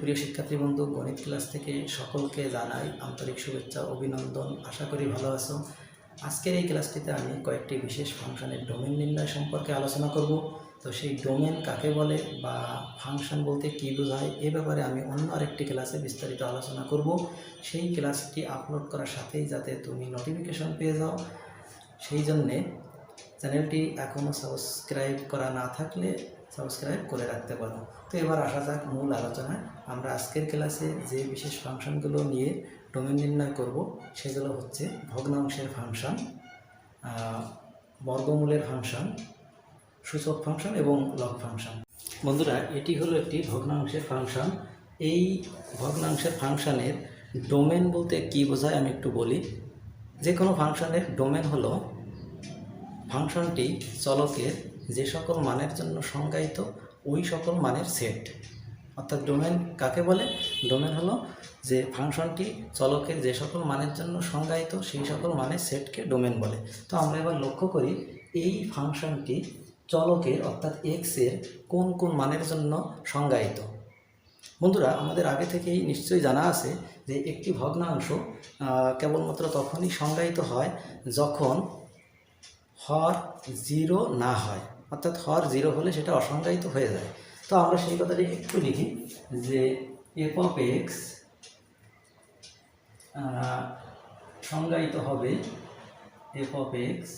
প্রিয় শিক্ষার্থী বন্ধু গণিত ক্লাস থেকে সকলকে জানাই আন্তরিক শুভেচ্ছা, অভিনন্দন। আশা করি ভালো আছো। আজকের এই ক্লাসটিতে আমি কয়েকটি বিশেষ ফাংশনের ডোমেন নির্ণয় সম্পর্কে আলোচনা করব। তো সেই ডোমেন কাকে বলে বা ফাংশন বলতে কী বোঝায়, এ ব্যাপারে আমি অন্য আরেকটি ক্লাসে বিস্তারিত আলোচনা করব। সেই ক্লাসটি আপলোড করার সাথেই যাতে তুমি নোটিফিকেশন পেয়ে যাও। সেই জন্যে চ্যানেলটি এখনও সাবস্ক্রাইব করা না থাকলে সাবস্ক্রাইব করে রাখতে পারো। তো এবার আসা যাক মূল আলোচনায়। আমরা আজকের ক্লাসে যে বিশেষ ফাংশনগুলো নিয়ে ডোমেন নির্ণয় করব, সেগুলো হচ্ছে ভগ্নাংশের ফাংশন বর্গমূলের ফাংশন, সূচক ফাংশন এবং লগ ফাংশন। বন্ধুরা, এটি হলো একটি ভগ্নাংশের ফাংশন। এই ভগ্নাংশের ফাংশনের ডোমেন বলতে কী বোঝায় আমি একটু বলি। যে কোনো ফাংশনের ডোমেন হলো ফাংশনটি চলকের যে সকল মানের জন্য সংজ্ঞায়িত, ওই সকল মানের সেট অর্থাৎ ডোমেন কাকে বলে? ডোমেন হলো যে ফাংশনটি চলকের যে সকল মানের জন্য সংজ্ঞায়িত, সেই সকল মানের সেটকে ডোমেন বলে। তো আমরা এবার লক্ষ্য করি, এই ফাংশনটি চলকের অর্থাৎ এক্সের কোন কোন মানের জন্য সংজ্ঞায়িত। বন্ধুরা, আমাদের আগে থেকেই নিশ্চয়ই জানা আছে যে একটি ভগ্নাংশ কেবলমাত্র তখনই সংজ্ঞায়িত হয় যখন হর জিরো না হয়। অর্থাৎ হর জিরো হলে সেটা অসংজ্ঞায়িত হয়ে যায়। তো আমরা সেই কথাটি একটু লিখি যে এফ অফ এক্স সংজ্ঞায়িত হবে এফ অফ এক্স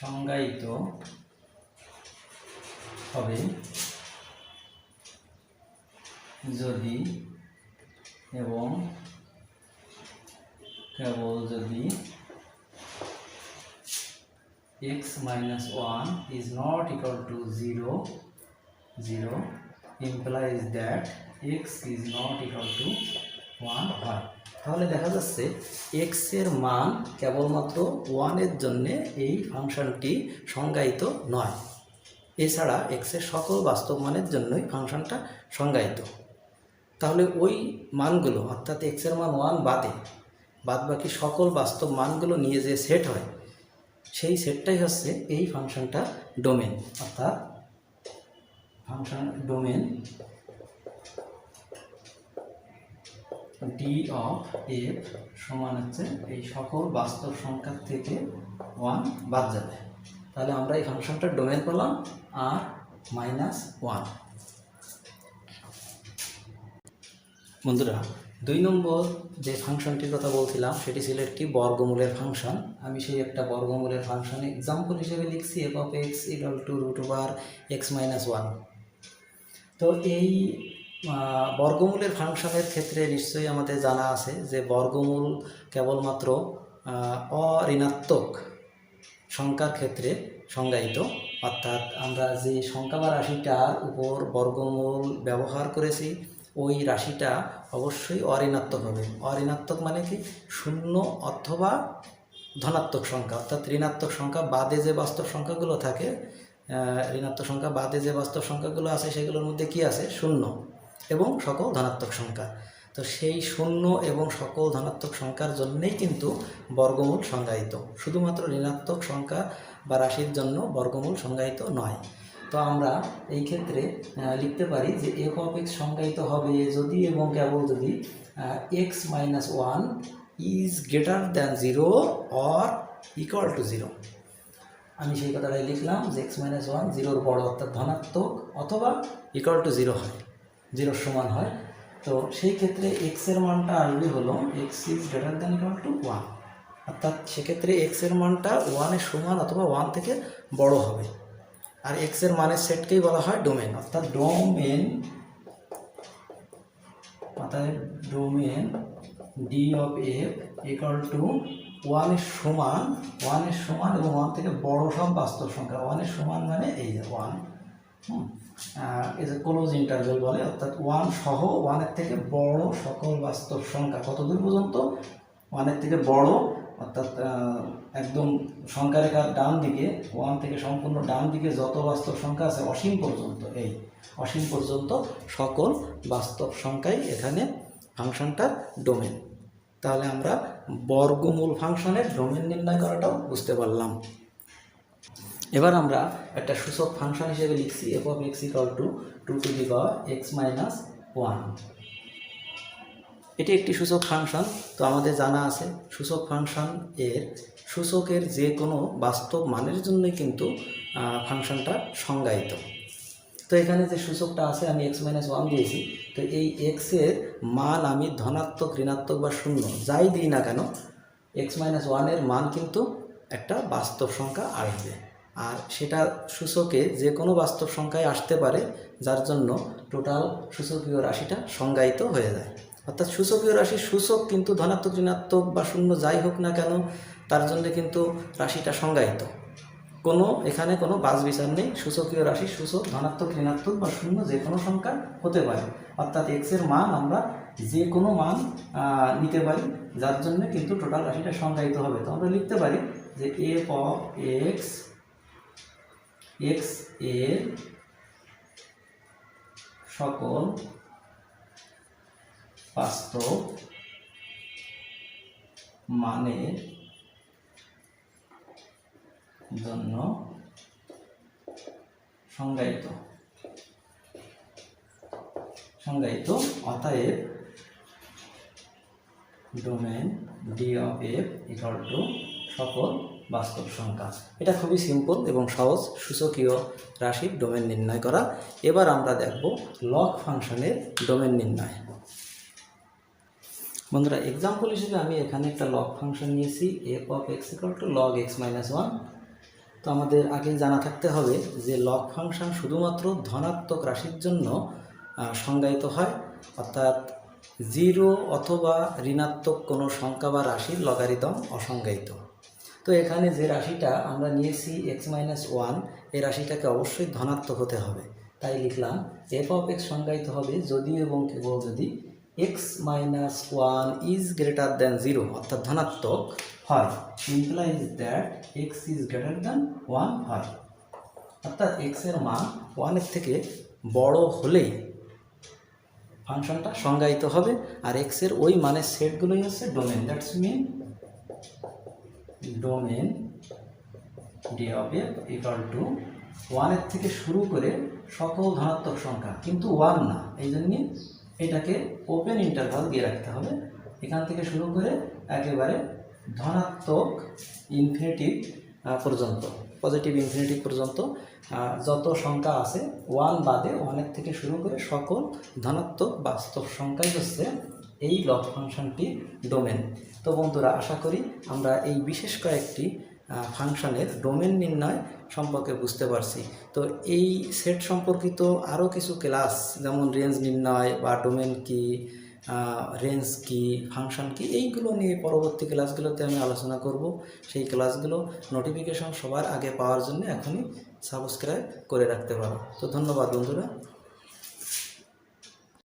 সংজ্ঞায়িত হবে যদি এবং কেবল যদি x minus 1 is not equal to 0 0 implies that x is not equal to 1 হয়। তাহলে দেখা যাচ্ছে x এর মান কেবলমাত্র 1 এর জন্য এই ফাংশনটি সংজ্ঞায়িত নয়। এছাড়া x এর সকল বাস্তব মানের জন্যই ফাংশনটা সংজ্ঞায়িত। তাহলে ওই মানগুলো, অর্থাৎ x এর মান 1 বাদে বাদ বাকি সকল বাস্তব মানগুলো নিয়ে যে সেট হয় সেই সেটটাই হচ্ছে এই ফাংশনটা ডোমেন। অর্থাৎ function domain D of F সমান হচ্ছে এই সকল বাস্তব সংখ্যার থেকে ওয়ান বাদ যাবে। তাহলে আমরা এই ফাংশনটার ডোমেন পেলাম আর মাইনাস ওয়ান বন্ধুরা দুই নম্বর যে ফাংশনটির কথা বলছিলাম, সেটি ছিল একটি বর্গমূলের ফাংশন। আমি সেই একটা বর্গমূলের ফাংশন এক্সাম্পল হিসেবে লিখছি F of X equal to root over X minus one তো এই বর্গমূলের ফাংশনের ক্ষেত্রে নিশ্চয়ই আমাদের জানা আছে যে বর্গমূল কেবলমাত্র অঋণাত্মক সংখ্যার ক্ষেত্রে সংজ্ঞায়িত। অর্থাৎ আমরা যে সংখ্যা বা রাশিটার উপর বর্গমূল ব্যবহার করেছি ওই রাশিটা অবশ্যই অঋণাত্মক হবে। অঋণাত্মক মানে কি? শূন্য অথবা ধনাত্মক সংখ্যা, অর্থাৎ ঋণাত্মক সংখ্যা বাদে যে বাস্তব সংখ্যাগুলো থাকে ঋণাত্মক সংখ্যা বাদে যে বাস্তব সংখ্যাগুলো আছে, সেগুলোর মধ্যে কি আছে? শূন্য এবং সকল ধনাত্মক সংখ্যা। তো সেই শূন্য এবং সকল ধনাত্মক সংখ্যার জন্যেই কিন্তু বর্গমূল সংজ্ঞায়িত। শুধুমাত্র ঋণাত্মক সংখ্যা বা রাশির জন্য বর্গমূল সংজ্ঞায়িত নয়। তো আমরা এই ক্ষেত্রে লিখতে পারি যে এফ অফ এক্স সংজ্ঞায়িত হবে যদি এবং কেবল যদি X minus one is greater than zero or equal to zero আমি সেই কথাটাই লিখলাম যে এক্স মাইনাস ওয়ান জিরোর বড় অর্থাৎ ধনাত্মক অথবা ইকুয়াল টু জিরো হয় জিরোর সমান হয়। তো সেই ক্ষেত্রে এক্সের মানটা আসবে হলো X is greater than equal to one অর্থাৎ সেক্ষেত্রে এক্সের মানটা ওয়ানের সমান অথবা ওয়ান থেকে বড় হবে। আর এক্সের মানের সেটকেই বলা হয় ডোমেন অর্থাৎ ডোমেন অর্থাৎ domain D of F equal to ওয়ানের সমান ওয়ানের সমান এবং ওয়ান থেকে বড় সব বাস্তব সংখ্যা। ওয়ানের সমান মানে এই যে ওয়ান এই যে ক্লোজ ইন্টারভেল বলে, অর্থাৎ ওয়ান সহ ওয়ানের থেকে বড় সকল বাস্তব সংখ্যা। কতদূর পর্যন্ত? ওয়ানের থেকে বড় অর্থাৎ একদম সংখ্যা রেখার ডান দিকে, ওয়ান থেকে সম্পূর্ণ ডান দিকে যত বাস্তব সংখ্যা আছে, অসীম পর্যন্ত, এই অসীম পর্যন্ত সকল বাস্তব সংখ্যাই এখানে ফাংশনটার ডোমেন। তাহলে আমরা বর্গমূল ফাংশনের ডোমেন নির্ণয় করাটাও বুঝতে পারলাম। এবার আমরা একটা সূচক ফাংশন হিসেবে লিখছি F of X equal to two to the power X minus one এটি একটি সূচক ফাংশন, তো আমাদের জানা আছে সূচক ফাংশন এর, সূচকের যে কোনো বাস্তব মানের জন্যই কিন্তু ফাংশনটা সংজ্ঞায়িত। তো এখানে যে সূচকটা আছে, আমি এক্স মাইনাস ওয়ান দিয়েছি, তো এই এক্সের মান আমি ধনাত্মক, ঋণাত্মক বা শূন্য, যাই দিই না কেন এক্স মাইনাস ওয়ানের মান কিন্তু একটা বাস্তব সংখ্যা আসবে। আর সেটা সূচকে যে কোনো বাস্তব সংখ্যায় আসতে পারে, যার জন্য টোটাল সূচকীয় রাশিটা সংজ্ঞায়িত হয়ে যায়। অর্থাৎ সূচকীয় রাশি সূচক কিন্তু ধনাত্মক, ঋণাত্মক বা শূন্য যাই হোক না কেন, তার জন্য কিন্তু রাশিটা সংজ্ঞায়িত। কোনো, এখানে কোনো বাস বিচার নেই। সূচকীয় রাশি সূচক ধনাত্মক, ঋণাত্মক বা শূন্য যে কোনো সংখ্যা হতে পারে। অর্থাৎ এক্সের মান আমরা যে কোনো মান নিতে পারি। যার জন্য কিন্তু টোটাল রাশিটা সংজ্ঞায়িত হবে। তো আমরা লিখতে পারি যে এফ অফ এক্স এক্সের সকল বাস্তব মানের জন্য সংজ্ঞায়িত। সংজ্ঞায়িত অতএব domain D of equal to সকল বাস্তব সংখ্যা। এটা খুবই সিম্পল এবং সহজ, সূচকীয় রাশির ডোমেন নির্ণয় করা। এবার আমরা দেখব লগ ফাংশনের ডোমেন নির্ণয়। বন্ধুরা এক্সাম্পল হিসেবে আমি এখানে একটা লগ ফাংশন নিয়েছি F of X equal to log X minus one তো আমাদের আগে জানা থাকতে হবে যে লগ ফাংশন শুধুমাত্র ধনাত্মক রাশির জন্য সংজ্ঞায়িত হয়। অর্থাৎ জিরো অথবা ঋণাত্মক কোনো সংখ্যা বা রাশির লগারিদম অসংজ্ঞায়িত। তো এখানে যে রাশিটা আমরা নিয়েছি এক্স মাইনাস ওয়ান এই রাশিটাকে অবশ্যই ধনাত্মক হতে হবে। তাই লিখলাম এফ অফ এক্স সংজ্ঞায়িত হবে যদি এবং কেবল যদি X minus one is greater than zero অর্থাৎ ধনাত্মক হয়। Implies that X is greater than one হয়। অর্থাৎ এক্সের মান ওয়ানের থেকে বড় হলেই ফাংশনটা সংজ্ঞায়িত হবে, আর এক্সের ওই মানের সেটগুলোই হচ্ছে domain that's mean domain D of F equal to ওয়ানের থেকে শুরু করে সকল ধনাত্মক সংখ্যা। কিন্তু ওয়ান না এই জন্যে এটাকে ওপেন ইন্টারভাল দিয়ে রাখতে হবে। এখান থেকে শুরু করে একেবারে ধনাত্মক ইনফিনিটিভ পর্যন্ত পজিটিভ ইনফিনিটিভ পর্যন্ত যত সংখ্যা আছে ওয়ান বাদে ওয়ানের থেকে শুরু করে সকল ধনাত্মক বাস্তব সংখ্যাই হচ্ছে এই লগ ফাংশনটি ডোমেন তো বন্ধুরা, আশা করি আমরা এই বিশেষ কয়েকটি ফাংশনের ডোমেন নির্ণয় সম্পর্কে বুঝতে পারছি। তো এই সেট সম্পর্কিত আরও কিছু ক্লাস, যেমন রেঞ্জ নির্ণয় বা ডোমেন কি রেঞ্জ কি, ফাংশন কি, এইগুলো নিয়ে পরবর্তী ক্লাসগুলোতে আমি আলোচনা করব। সেই ক্লাসগুলো নোটিফিকেশন সবার আগে পাওয়ার জন্য এখনই সাবস্ক্রাইব করে রাখতে পারো। তো ধন্যবাদ বন্ধুরা।